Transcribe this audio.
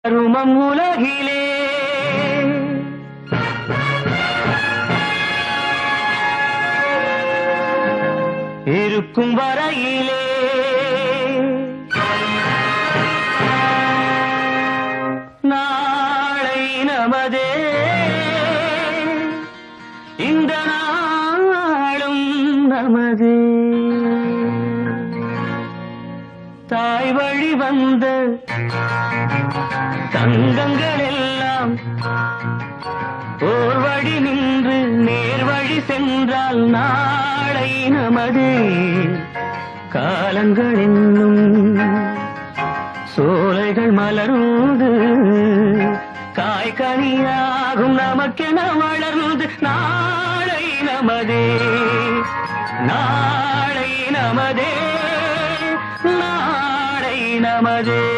அருமம் உலகிலே இருக்கும் வரையிலே. நாளை நமதே. இந்த நாளும் நமதே. தாய் வழி வந்த தங்கங்கள் எல்லாம் ஓர் வழி நின்று நேர் வழி சென்றால் நாளை நமது காலங்கள் என்னும் சோலைகள் மலர்ந்து காய்கனியாகும் நமக்கென வளர்ந்து நாளை நமதே நாளை நமதே. நமதே